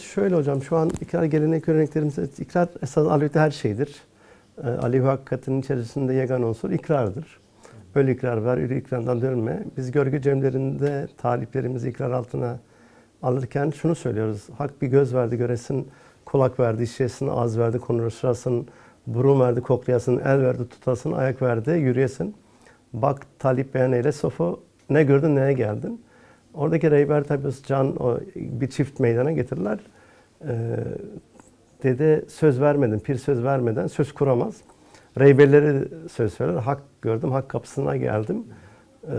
Şöyle hocam şu an ikrar gelenek göreneklerimizde ikrar esas aleyhte her şeydir. E, Aleyhi hakikatin içerisinde yegane unsur ikrardır. Öyle ikrar var, öyle ikrardan dönme. Biz görgü cemlerinde taliplerimizi ikrar altına alırken şunu söylüyoruz. Hak bir göz verdi göresin, kulak verdi işlesin, ağız verdi konuşasın, burun verdi koklayasın, el verdi tutasın, ayak verdi yürüyesin. Bak talip beyan eyle sofu ne gördün neye geldin. Oradaki rehber tabi can o bir çift meydana getirirler. Ee, dede söz vermeden, pir söz vermeden söz kuramaz. Rehberleri söz söyler. Hak gördüm, hak kapısına geldim. Ee,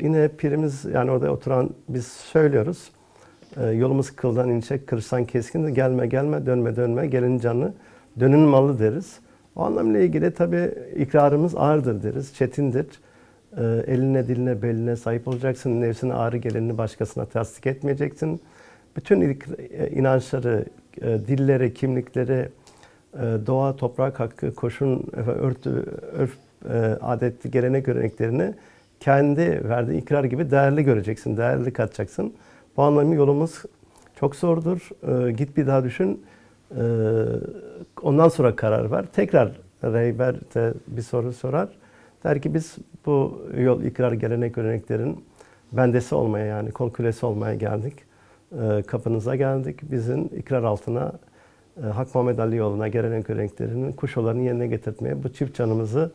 yine pirimiz yani orada oturan biz söylüyoruz. Ee, yolumuz kıldan ince, kırıştan keskin. Gelme gelme, dönme dönme, gelin canı, dönün malı deriz. O anlamla ilgili tabi ikrarımız ağırdır deriz, çetindir. Ee, eline, diline, beline sahip olacaksın. Nefsine ağrı gelenini başkasına tasdik etmeyeceksin. Bütün e, inançları, e, dilleri, kimlikleri, e, doğa, toprak hakkı, koşun, örtü, örf, e, adetli, gelenek göreneklerini kendi verdiği ikrar gibi değerli göreceksin, değerli katacaksın. Bu anlamda yolumuz çok zordur. Git bir daha düşün. Ondan sonra karar ver. Tekrar rehber de bir soru sorar. Der ki biz bu yol ikrar gelenek göreneklerin bendesi olmaya yani kol kölesi olmaya geldik. E, kapınıza geldik. Bizim ikrar altına e, Hak Muhammed Ali yoluna gelenek göreneklerinin kuşolarını yerine getirtmeye, bu çift canımızı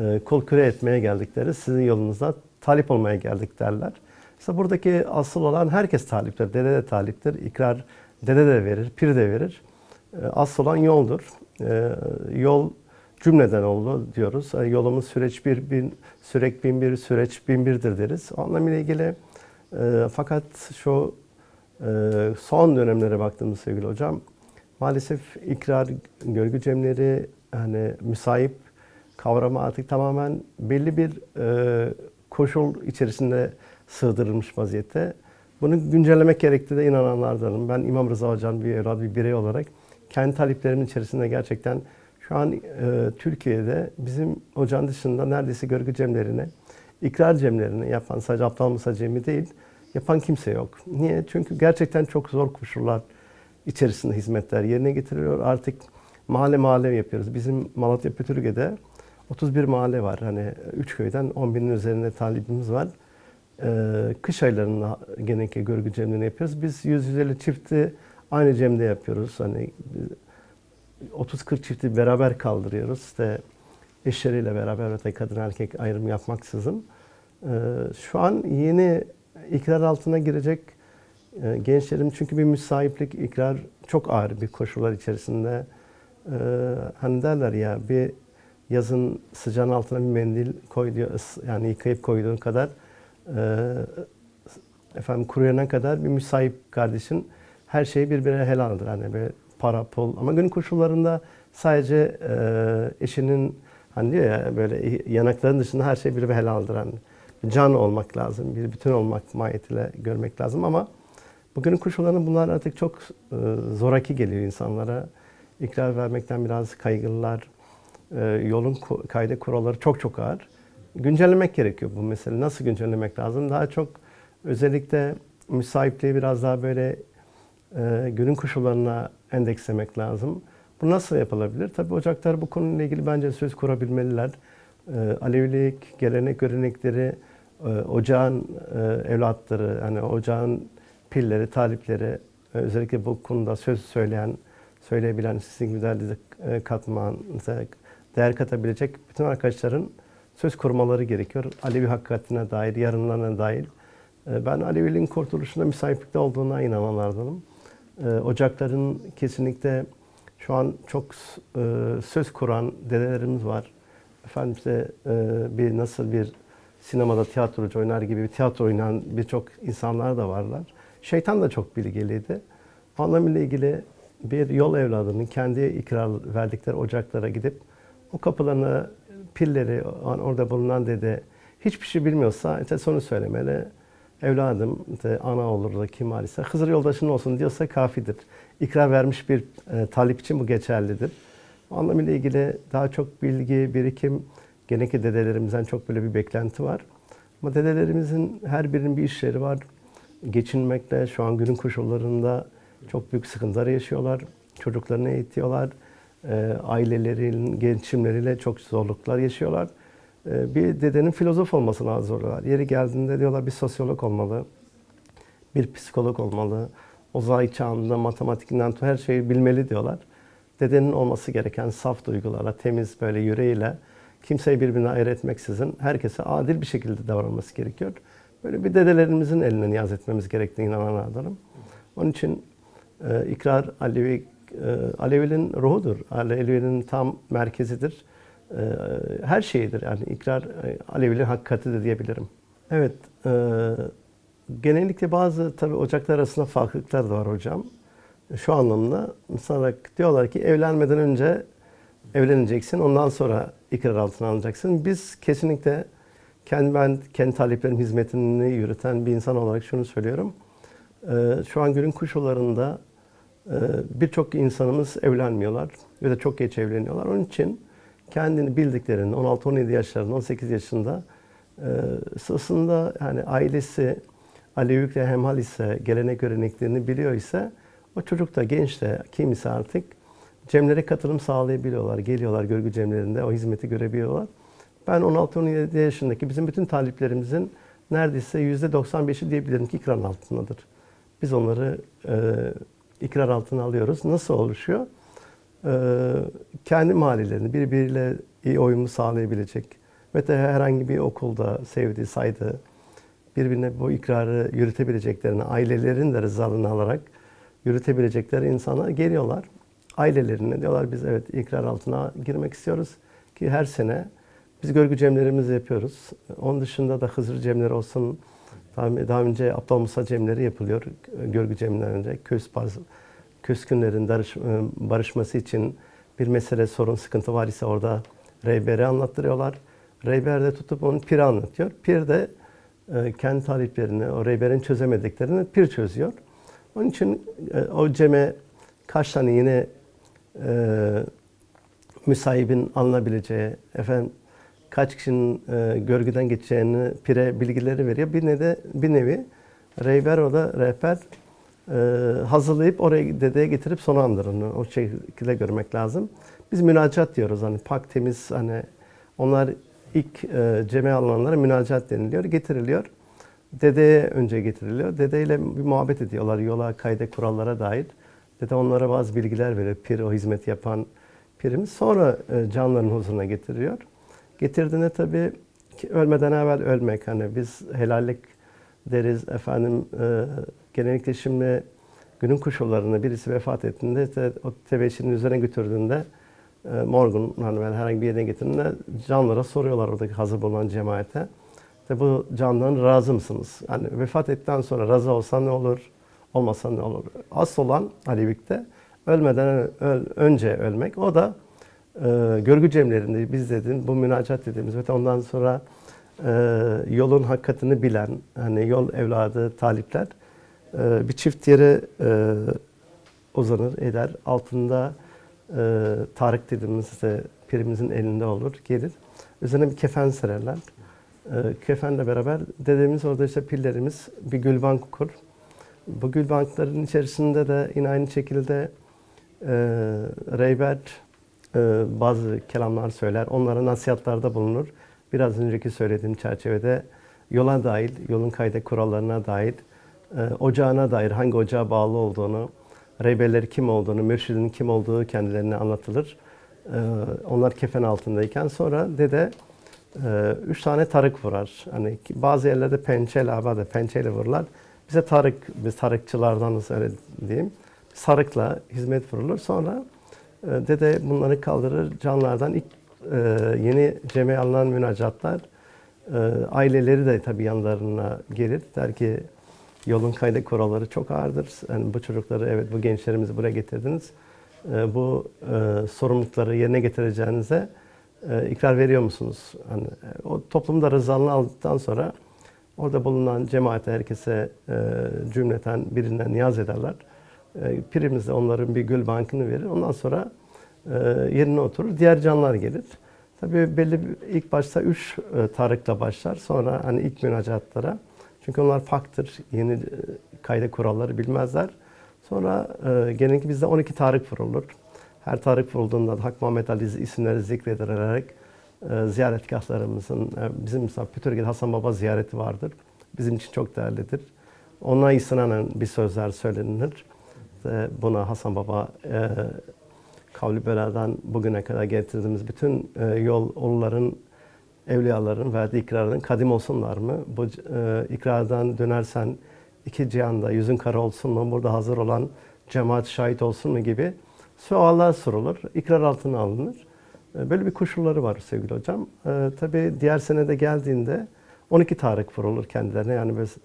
e, kol küre etmeye geldik deriz. Sizin yolunuzda talip olmaya geldik derler. İşte buradaki asıl olan herkes taliptir. Dede de taliptir. İkrar dede de verir, pir de verir. E, asıl olan yoldur. E, yol cümleden oldu diyoruz. Yolumuz süreç bir bin, sürek bin bir, süreç bin birdir deriz. O anlamıyla ilgili e, fakat şu e, son dönemlere baktığımız sevgili hocam, maalesef ikrar, görgü cemleri, hani müsait kavramı artık tamamen belli bir e, koşul içerisinde sığdırılmış vaziyette. Bunu güncellemek gerektiği de inananlardanım. Ben İmam Rıza Hoca'nın bir evladı, bir birey olarak kendi taleplerimin içerisinde gerçekten şu an e, Türkiye'de bizim hocanın dışında neredeyse görgü cemlerini, ikrar cemlerini yapan sadece Abdal Musa Cemi değil, yapan kimse yok. Niye? Çünkü gerçekten çok zor koşullar içerisinde hizmetler yerine getiriliyor. Artık mahalle mahalle yapıyoruz. Bizim Malatya Pütürge'de 31 mahalle var. Hani 3 köyden 10 binin üzerinde talibimiz var. Ee, kış aylarında genellikle görgü cemlerini yapıyoruz. Biz 100-150 çifti aynı cemde yapıyoruz. Hani 30-40 çifti beraber kaldırıyoruz. İşte eşleriyle beraber öte kadın erkek ayrım yapmaksızın. Ee, şu an yeni ikrar altına girecek e, gençlerim çünkü bir müsahiplik ikrar çok ağır bir koşullar içerisinde. Ee, hani derler ya bir yazın sıcağın altına bir mendil koy diyor, yani yıkayıp koyduğun kadar e, efendim kuruyana kadar bir müsahip kardeşin her şeyi birbirine helaldir. Hani böyle para, pul ama günün koşullarında sadece e, eşinin hani diyor ya böyle yanakların dışında her şey birbirine helaldir. Hani can olmak lazım, bir bütün olmak mahiyetiyle görmek lazım ama bugünün koşullarında bunlar artık çok e, zoraki geliyor insanlara. İkrar vermekten biraz kaygılılar. E, yolun kaydı kuralları çok çok ağır. Güncellemek gerekiyor bu mesele. Nasıl güncellemek lazım? Daha çok özellikle müsahipliği biraz daha böyle e, günün koşullarına endekslemek lazım. Bu nasıl yapılabilir? Tabii ocaklar bu konuyla ilgili bence söz kurabilmeliler. E, Alevilik, gelenek, görenekleri, e, ocağın e, evlatları, hani ocağın pilleri, talipleri, e, özellikle bu konuda söz söyleyen, söyleyebilen, sizin değerli e, katman, mesela değer katabilecek bütün arkadaşların söz kurmaları gerekiyor. Alevi hakikatine dair, yarınlarına dair. Ben Aleviliğin kurtuluşunda müsahiplikte olduğuna inananlardanım. E, Ocakların kesinlikle şu an çok e, söz kuran dedelerimiz var. Efendim işte e, bir nasıl bir sinemada tiyatrocu oynar gibi bir tiyatro oynayan birçok insanlar da varlar. Şeytan da çok bilgiliydi. Bu anlamıyla ilgili bir yol evladının kendi ikrar verdikleri ocaklara gidip o kapılarına pilleri o- orada bulunan dede hiçbir şey bilmiyorsa işte sonu söylemeli. Evladım işte ana olur da kim var ise Hızır yoldaşın olsun diyorsa kafidir. İkrar vermiş bir e, talip için bu geçerlidir. O anlamıyla ilgili daha çok bilgi, birikim, genellikle dedelerimizden çok böyle bir beklenti var. Ama dedelerimizin her birinin bir işleri var. Geçinmekle şu an günün koşullarında Çok büyük sıkıntılar yaşıyorlar. Çocuklarını eğitiyorlar. E, ailelerin geçimleriyle çok zorluklar yaşıyorlar. E, bir dedenin filozof olmasını arzuyorlar. Yeri geldiğinde diyorlar bir sosyolog olmalı, bir psikolog olmalı. Uzay çağında matematikinden her şeyi bilmeli diyorlar. Dedenin olması gereken saf duygularla, temiz böyle yüreğiyle kimseyi birbirine ayırt etmeksizin herkese adil bir şekilde davranması gerekiyor. Böyle bir dedelerimizin eline niyaz etmemiz gerektiğine inanan adamım. Onun için e, ikrar Alevi, e, Alevi'nin ruhudur. Alevi'nin tam merkezidir. E, her şeyidir. Yani ikrar e, Alevi'nin hakikatidir diyebilirim. Evet, e, genellikle bazı tabi ocaklar arasında farklılıklar da var hocam. Şu anlamda mesela diyorlar ki evlenmeden önce evleneceksin, ondan sonra ikrar altına alacaksın. Biz kesinlikle kendi ben kendi taleplerim hizmetini yürüten bir insan olarak şunu söylüyorum. Ee, şu an günün koşullarında e, birçok insanımız evlenmiyorlar ve de çok geç evleniyorlar. Onun için kendini bildiklerini 16-17 yaşlarında, 18 yaşında e, sırasında yani ailesi Alevilikle hemhal ise, gelenek göreneklerini biliyor ise o çocuk da genç de kimisi artık cemlere katılım sağlayabiliyorlar. Geliyorlar görgü cemlerinde o hizmeti görebiliyorlar. Ben 16-17 yaşındaki bizim bütün taliplerimizin neredeyse %95'i diyebilirim ki ikrar altındadır. Biz onları e, ikrar altına alıyoruz. Nasıl oluşuyor? E, kendi mahallelerini birbiriyle iyi uyumu sağlayabilecek ve de herhangi bir okulda sevdiği, saydığı, birbirine bu ikrarı yürütebileceklerini, ailelerin de rızalığını alarak yürütebilecekleri insanlar geliyorlar. Ailelerine diyorlar biz evet ikrar altına girmek istiyoruz ki her sene biz görgü cemlerimizi yapıyoruz. Onun dışında da Hızır cemleri olsun, daha, önce Abdal Musa cemleri yapılıyor görgü cemlerinden önce. Kös, köskünlerin barış, barışması için bir mesele, sorun, sıkıntı var ise orada rehberi anlattırıyorlar. Rehber de tutup onu pir anlatıyor. Pir de e, kendi taliplerini, o rehberin çözemediklerini pir çözüyor. Onun için e, o ceme kaç tane yine e, müsahibin alınabileceği, efendim kaç kişinin e, görgüden geçeceğini pire bilgileri veriyor. Bir, ne de, bir nevi rehber o da rehber e, hazırlayıp oraya dedeye getirip sonlandırını o şekilde görmek lazım. Biz münacat diyoruz hani pak temiz hani onlar ilk e, ceme alınanlara münacat deniliyor. Getiriliyor. Dedeye önce getiriliyor. Dedeyle bir muhabbet ediyorlar yola, kayda, kurallara dair. Dede onlara bazı bilgiler veriyor. Pir, o hizmet yapan pirimiz. Sonra e, canların huzuruna getiriyor. Getirdiğinde tabii ki ölmeden evvel ölmek. Hani biz helallik deriz efendim e, genellikle şimdi günün koşullarında birisi vefat ettiğinde işte o tebeşirin üzerine götürdüğünde e, morgun ben herhangi bir yerine getirdiğinde canlara soruyorlar oradaki hazır bulunan cemaate. İşte bu candan razı mısınız? Hani vefat ettikten sonra razı olsan ne olur? Olmasa ne olur? Asıl olan Alevik'te ölmeden öl, önce ölmek. O da e, görgü cemlerinde biz dedin bu münacat dediğimiz ve ondan sonra e, yolun hakikatini bilen hani yol evladı talipler e, bir çift yere e, uzanır eder. Altında e, Tarık dediğimiz de pirimizin elinde olur gelir. Üzerine bir kefen sererler. E, kefenle beraber dedemiz orada işte pillerimiz bir gülbank kur. Bu gülbankların içerisinde de yine aynı şekilde e, rehber e, bazı kelamlar söyler. Onlara nasihatlarda bulunur. Biraz önceki söylediğim çerçevede yola dahil, yolun kayda kurallarına dahil, ocağına dair hangi ocağa bağlı olduğunu, rehberleri kim olduğunu, mürşidin kim olduğu kendilerine anlatılır. E, onlar kefen altındayken sonra dede e, üç tane tarık vurar. Hani bazı yerlerde pençeyle, abade pençeyle vururlar. Bize tarık, biz tarıkçılardanız öyle diyeyim. Sarıkla hizmet vurulur. Sonra e, dede bunları kaldırır. Canlardan ilk e, yeni cemiye alınan münacatlar aileleri de tabii yanlarına gelir. Der ki yolun kayda kuralları çok ağırdır. Yani bu çocukları evet bu gençlerimizi buraya getirdiniz. E, bu e, sorumlulukları yerine getireceğinize e, ikrar veriyor musunuz? Hani, e, o toplumda rızalını aldıktan sonra orada bulunan cemaate herkese cümleten birinden niyaz ederler. Pirimiz de onların bir gül bankını verir. Ondan sonra yerine oturur. Diğer canlar gelir. Tabii belli ilk başta üç tarıkla başlar. Sonra hani ilk münacatlara. Çünkü onlar faktır. Yeni e, kayda kuralları bilmezler. Sonra e, genellikle bizde 12 tarih vurulur. Her tarih vurulduğunda da Hak Muhammed Ali isimleri zikredilerek e, ziyaretgahlarımızın, e, bizim mesela Pütürge'de Hasan Baba ziyareti vardır. Bizim için çok değerlidir. Ona istinanen bir sözler söylenir. Ve buna Hasan Baba e, Kavli Bela'dan bugüne kadar getirdiğimiz bütün e, yol yolların, evliyaların verdiği ikrarın kadim olsunlar mı? Bu e, ikrardan dönersen iki cihanda yüzün kara olsun mu? Burada hazır olan cemaat şahit olsun mu gibi suallar sorulur. İkrar altına alınır. E, böyle bir koşulları var sevgili hocam. E, tabii diğer senede geldiğinde 12 tarih vurulur kendilerine. Yani biz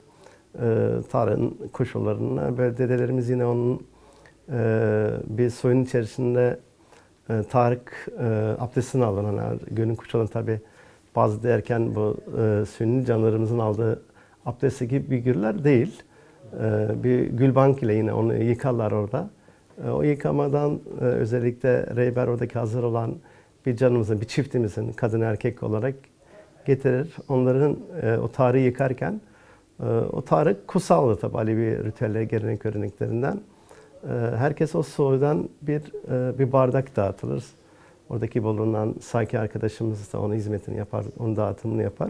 e, Tarık'ın koşullarına böyle dedelerimiz yine onun e, bir soyun içerisinde e, Tarık e, abdestini alın. Hani gönül kuşalan tabi bazı derken bu e, sünni canlarımızın aldığı abdesti gibi bir güller değil. E, bir gülbank ile yine onu yıkarlar orada. E, o yıkamadan e, özellikle Reyber oradaki hazır olan bir canımızın, bir çiftimizin kadın erkek olarak getirir. Onların e, o tarihi yıkarken e, o tarık kutsaldır tabi Alevi ritüeller, gelenek göreneklerinden. E, herkes o sudan bir e, bir bardak dağıtılır. Oradaki bulunan Saki arkadaşımız da onun hizmetini yapar, onun dağıtımını yapar.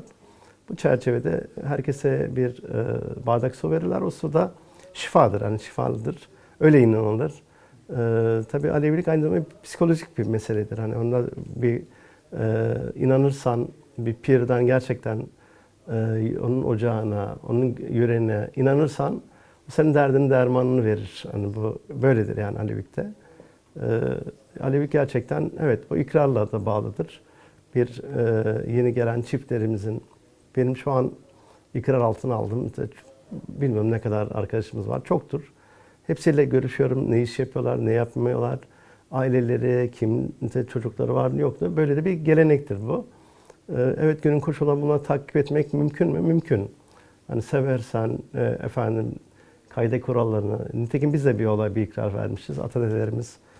Bu çerçevede herkese bir e, bardak su verirler. O su da şifadır, yani şifalıdır. Öyle inanılır. E, tabii Alevilik aynı zamanda psikolojik bir meseledir. Hani onda bir e, inanırsan bir pirden gerçekten e, onun ocağına, onun yüreğine inanırsan senin derdinin dermanını verir. Hani bu böyledir yani Alevik'te. E, Alevik gerçekten evet bu ikrarla da bağlıdır. Bir e, yeni gelen çiftlerimizin benim şu an ikrar altına işte bilmiyorum ne kadar arkadaşımız var. Çoktur. Hepsiyle görüşüyorum. Ne iş yapıyorlar, ne yapmıyorlar. Aileleri, kim çocukları var, yok da böyle de bir gelenektir bu. Ee, Evet günün koşullarını bunları takip etmek mümkün mü? Mümkün. Hani seversen e, efendim kayda kurallarını. Nitekim biz de bir olay bir ikrar vermişiz. Atadedelerimiz e,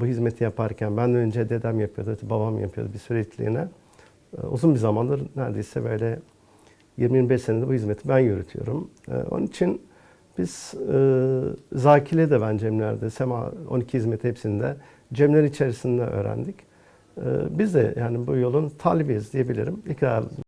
bu hizmeti yaparken benden önce dedem yapıyordu, babam yapıyordu bir sürekliliğine. E, uzun bir zamandır neredeyse böyle 20-25 senedir bu hizmeti ben yürütüyorum. E, onun için biz e, Zakile de ben Cemler'de, Sema 12 hizmeti hepsinde Cemler içerisinde öğrendik. Biz de yani bu yolun talibiyiz diyebilirim. İkrar